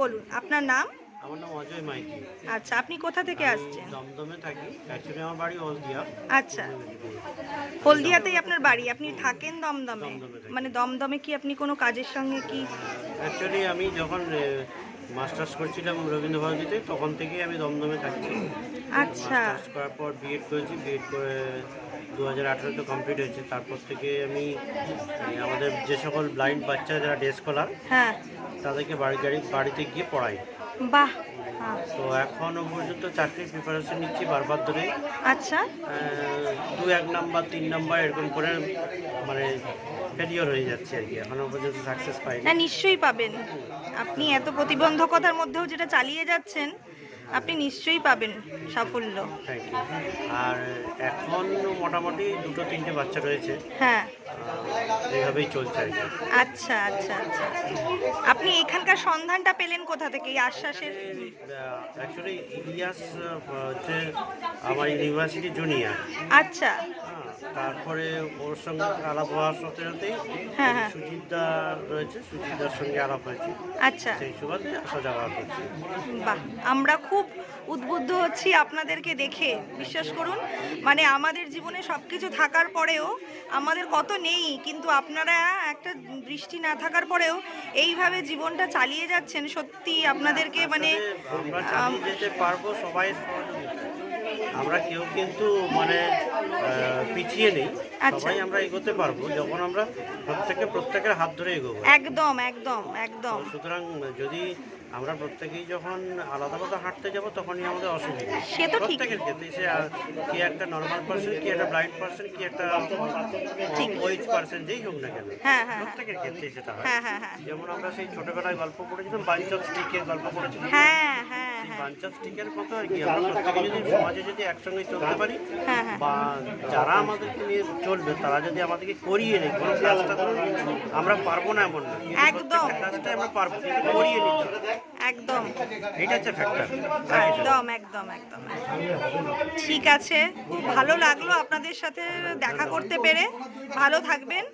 বলুন আপনার নাম? আমার নাম অজয় মাইতি। আচ্ছা আপনি কোথা থেকে আসছেন? দমদমে থাকি। অ্যাকচুয়ালি আমার বাড়ি হলদিয়া। আচ্ছা। হলদিয়াতেই আপনার বাড়ি আপনি থাকেন দমদমে? মানে দমদমে কি আপনি কোনো কাজের সঙ্গে কি? অ্যাকচুয়ালি আমি যখন মাস্টার্স করছিলাম রবীন্দ্রভারতীতে তখন থেকেই আমি দমদমে থাকছি। আচ্ছা। মাস্টার্স করার পর বিএড করেছি বিএড করে দু হাজার আঠেরোতে কমপ্লিট হয়েছে। তারপর থেকে আমি আমাদের যে সকল ব্লাইন্ড বাচ্চা যারা ডে স্কলার হ্যাঁ। তাদেরকে বাড়ি গাড়ি বাড়িতে গিয়ে পড়াই। বাহ। তো এখনও পর্যন্ত চাকরির প্রিপারেশন নিচ্ছি বারবার ধরে আচ্ছা। এক নাম্বার তিন নাম্বার এরকম করে মানে ফেলিওর হয়ে যাচ্ছে আর কি। এখনও পর্যন্ত সাকসেস পাইনি। না নিশ্চয়ই পাবেন। আপনি এত প্রতিবন্ধকতার মধ্যেও যেটা চালিয়ে যাচ্ছেন আপনি নিশ্চয়ই পাবেন সাফল্য। আর এখন মোটামুটি দুটো তিনটে বাচ্চা রয়েছে। হ্যাঁ। এইভাবেই চলছে আচ্ছা আচ্ছা আচ্ছা। আপনি এখানকার সন্ধানটা পেলেন কোথা থেকে? এই আশ্বাসের? অ্যাকচুয়ালি ইলিয়াস হচ্ছে আমার ইউনিভার্সিটি জুনিয়ার। আচ্ছা। তারপরে ওর সঙ্গে আলাপ হওয়ার সাথে সাথেই হ্যাঁ, হ্যাঁ। সুজিতদা রয়েছে সুজিতদার সঙ্গে আলাপ হয়েছে। আচ্ছা। সেই সুবাদে আসা যাওয়া করছি। বাহ আমরা খুব উদ্বুদ্ধ হচ্ছি আপনাদেরকে দেখে বিশ্বাস করুন। মানে আমাদের জীবনে সব কিছু থাকার পরেও আমাদের কত নেই কিন্তু আপনারা একটা দৃষ্টি না থাকার পরেও এইভাবে জীবনটা চালিয়ে যাচ্ছেন সত্যি আপনাদেরকে মানে আমরা যেতে পারব সবাই আমরা কেউ কিন্তু মানে পিছিয়ে নেই আচ্ছা। সবাই আমরা এগোতে পারব যখন আমরা প্রত্যেকে প্রত্যেকের হাত ধরে এগোবো একদম একদম একদম সুতরাং যদি আমরা প্রত্যেকেই যখন আলাদা আলাদা হাঁটতে যাব তখনই আমাদের অসুবিধা। সে তো প্রত্যেকের ক্ষেত্রে সে কি একটা নর্মাল পার্সন কি একটা ব্লাইন্ড পার্সন কি একটা। ওয়েজ পার্সন যেই হোক না কেন হ্যাঁ, হ্যাঁ। প্রত্যেকের ক্ষেত্রে সেটা হয়। হ্যাঁ যেমন আমরা সেই ছোটবেলায় গল্প করেছিলাম বাঞ্চ অফ স্টিকের গল্প করেছিলাম হ্যাঁ হ্যাঁ। হ্যাঁ বাঞ্চ অফ আর কি আমরা প্রত্যেকে যদি সমাজে যদি একসঙ্গে চলতে পারি হ্যাঁ, হ্যাঁ। বা যারা আমাদেরকে নিয়ে চলবে তারা যদি আমাদেরকে করিয়ে নেয় কোনো কাজটা আমরা পারব না এমন না। একদম। কাজটা আমরা পারব কিন্তু করিয়ে নিতে হবে। একদম। এটা হচ্ছে ফ্যাক্টর একদম একদম একদম। ঠিক আছে। খুব ভালো লাগল আপনাদের সাথে দেখা করতে পেরে। ভালো থাকবেন।